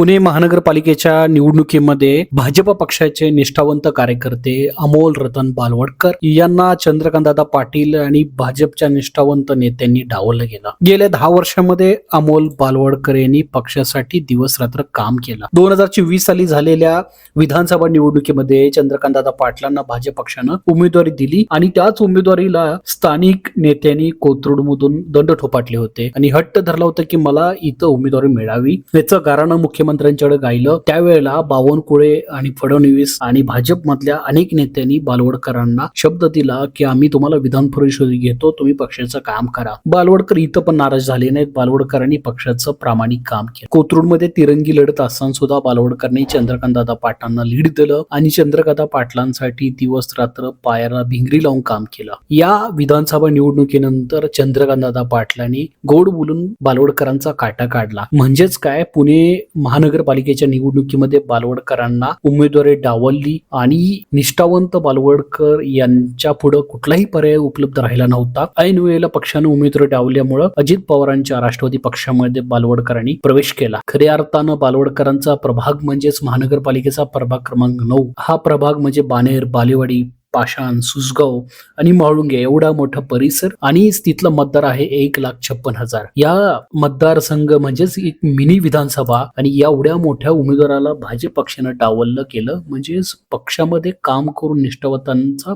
पुणे महानगरपालिकेच्या निवडणुकीमध्ये भाजप पक्षाचे निष्ठावंत कार्यकर्ते अमोल रतन बालवडकर यांना चंद्रकांतदादा पाटील आणि भाजपच्या निष्ठावंत नेत्यांनी डावलं गेलं. गेल्या दहा वर्षामध्ये अमोल बालवडकर यांनी पक्षासाठी दिवस रात्र काम केलं. दोन हजार चोवीस साली झालेल्या विधानसभा निवडणुकीमध्ये चंद्रकांतदादा पाटलांना भाजप पक्षानं उमेदवारी दिली आणि त्याच उमेदवारीला स्थानिक नेत्यांनी कोथरूडमधून दंड ठोपाटले होते. आणि हट्ट धरला होता की मला इथं उमेदवारी मिळावी. याचं कारण मुख्यमंत्र्यांच्याकडे गायलं त्यावेळेला बावनकुळे आणि फडणवीस आणि भाजपमधल्या अनेक नेत्यांनी बालवडकरांना शब्द दिला की आम्ही तुम्हाला विधान परिषद घेतो तुम्ही पक्षाचं काम करा. बालवडकर इथं पण नाराज झाले नाहीत. बालवडकरांनी पक्षाचं प्रामाणिक काम केलं. कोथरूडमध्ये तिरंगी लढत असताना सुद्धा बालवडकरांनी चंद्रकांतदादा पाटलांना लीड दिलं आणि चंद्रकांता पाटलांसाठी दिवस रात्र पायाला भिंगरी लावून काम केलं. या विधानसभा निवडणुकीनंतर चंद्रकांतदादा पाटलांनी गोड बोलून बालवडकरांचा काटा काढला. म्हणजेच काय? पुणे महानगरपालिकेच्या निवडणुकीमध्ये बालवडकरांना उमेदवारी डावलली आणि निष्ठावंत बालवडकर यांच्या पुढे कुठलाही पर्याय उपलब्ध राहिला नव्हता. ऐन वेळेला पक्षानं उमेदवारी डावल्यामुळं अजित पवारांच्या राष्ट्रवादी पक्षामध्ये बालवडकरांनी प्रवेश केला. खऱ्या अर्थानं बालवडकरांचा प्रभाग म्हणजेच महानगरपालिकेचा प्रभाग क्रमांक नऊ. हा प्रभाग म्हणजे बानेर बालेवाडी पाषाण सुसगाव आणि म्हाळुंगे एवढा मोठा परिसर आणि तिथलं मतदार आहे एक लाख छप्पन हजार. या मतदारसंघ म्हणजेच एक मिनी विधानसभा आणि या एवढ्या मोठ्या उमेदवाराला भाजप पक्षानं डावललं केलं म्हणजेच पक्षामध्ये काम करून निष्ठावतांचा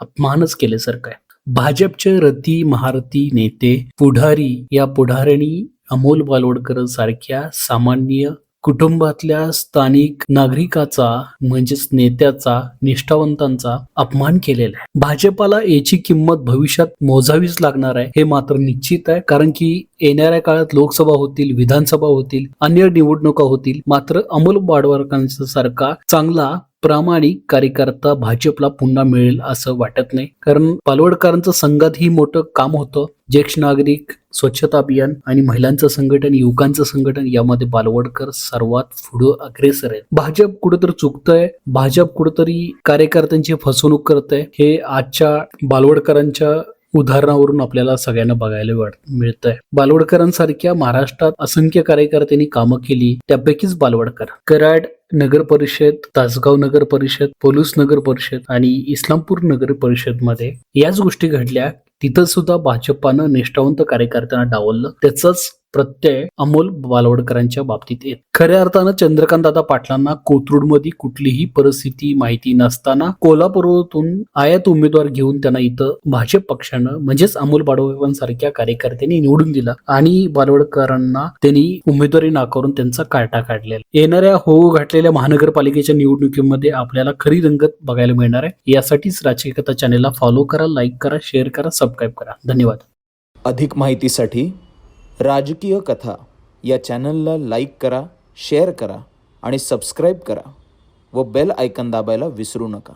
अपमानच केल्यासारखं आहे. भाजपचे रती महारथी नेते पुढारी या पुढाऱ्यांनी अमोल बालवडकर सारख्या सामान्य कुटुंबातल्या स्थानिक नागरिकाचा म्हणजेच नेत्याचा निष्ठावंतांचा अपमान केलेला आहे. भाजपाला याची किंमत भविष्यात मोजावीच लागणार आहे हे मात्र निश्चित आहे. कारण की येणाऱ्या काळात लोकसभा होतील विधानसभा होतील अन्य निवडणुका होतील. मात्र अमोल बाडवरकरांचा सारखा चांगला प्रामाणिक कार्यकर्ता भाजपला पुन्हा मिळेल असं वाटत नाही. कारण पालवडकरांचं संघात ही मोठं काम होतं. ज्येष्ठ नागरिक स्वच्छता अभियान आणि महिलांचं संघटन युवकांचं संघटन यामध्ये बालवडकर सर्वात पुढं अग्रेसर आहे भाजप कुठेतरी चुकतंय. भाजप कुठेतरी कार्यकर्त्यांची फसवणूक करत आहे हे आजच्या बालवडकरांच्या उदाहरणावरून आपल्याला सगळ्यांना बघायला वाट मिळतंय. बालवडकरांसारख्या महाराष्ट्रात असंख्य कार्यकर्त्यांनी कामं केली. त्यापैकीच बालवडकर. कराड नगर परिषद तासगाव नगर परिषद पोलूस नगर परिषद आणि इस्लामपूर नगर परिषदमध्ये याच गोष्टी घडल्या. तिथं सुद्धा भाजपानं निष्ठावंत कार्यकर्त्यांना डावललं. त्याचंच प्रत्यय अमोल बालवडकरांच्या बाबतीत येत. खऱ्या अर्थानं चंद्रकांत दादा पाटलांना कोथरूडमध्ये कुठलीही परिस्थिती माहिती नसताना कोल्हापूरतून आयात उमेदवार घेऊन त्यांना इथं भाजप पक्षानं म्हणजेच अमोल बालवडकरांसारख्या कार्यकर्त्यांनी निवडून दिला आणि बालवडकरांना त्यांनी उमेदवारी नाकारून त्यांचा काटा काढलेला. येणाऱ्या हो घातलेल्या महानगरपालिकेच्या निवडणुकीमध्ये आपल्याला खरी रंगत बघायला मिळणार आहे. यासाठीच राजकीय कथा चॅनेलला फॉलो करा लाईक करा शेअर करा सबस्क्राईब करा. धन्यवाद. अधिक माहितीसाठी राजकीय कथा या चॅनलला लाईक करा शेअर करा आणि सबस्क्राईब करा व बेल आयकन दाबायला विसरू नका.